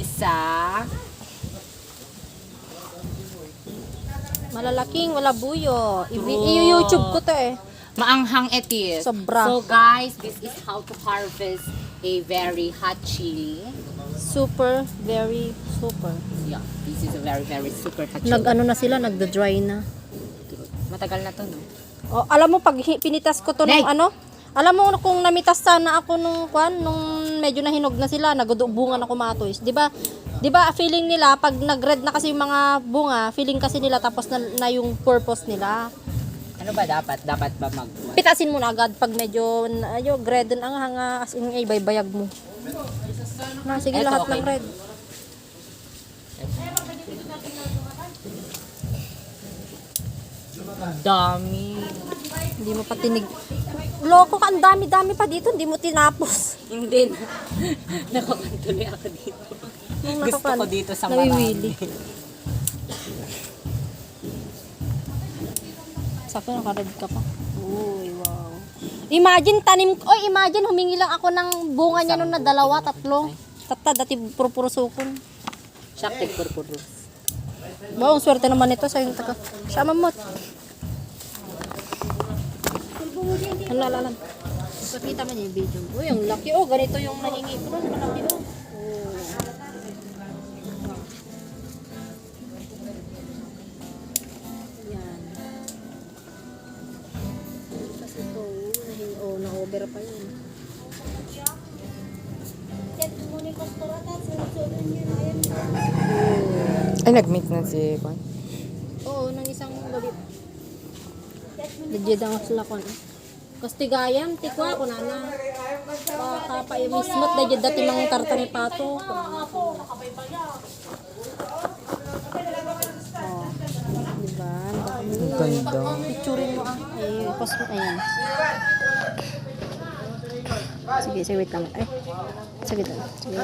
Isa. Malalaking, wala buyo. I-YouTube ko to eh. Maanghang etis. Sobra. So guys, this is how to harvest a very hot chili. Super, very super. Yeah, this is a very very super hot chili. Nag-ano na sila, nagda-dry na. Matagal na to, no? O, alam mo, pag pinitas ko to Nay! nung ano, alam mo kung namitas sana ako nung kwan, nung medyo nahinog na sila, nagudubungan ako matoys. 'Di ba? 'Di ba feeling nila pag nag-red na kasi yung mga bunga, feeling kasi nila tapos na, na yung purpose nila. Ano ba dapat? Dapat ba mag... Pitasin mo na agad pag medyo na- ayo red ang hanga as in ay baybayag mo. Na, sige Eto, lahat okay. ng red. Dami. Hindi mo pa tinig. Loko ka, ang dami-dami pa dito, hindi mo tinapos. Hindi na. Nakakantuloy ako dito. Nung Gusto ko dito sa nawiwili. marami. Sakto naka-red ka pa. Uy, wow. Imagine tanim, oy imagine humingi lang ako ng bunga niya nung na dalawa, tatlo. Tata, dati purpurusukon. Siya, take purpuro. Wow, ang swerte naman ito sa yung taga. Siya mamot. Ano alalan? Pakita mo niya yung video. Uy, ang laki. Oh, ganito yung nahingi ko nun. Malaki oh. Yan. Tapos ito, nahingi. Oh, na-over pa yun. Ay, nag-meet na si Juan. Legit ang sila ko. Kastigayan, tikwa ko na na. Baka pa yung mismot, legit dati mga tartang pato. Oh, diba? Ang ganda. Picturein mo ah. Ay, post mo. Ayan. Sige, sige, wait lang. Ay, sige lang. Sige.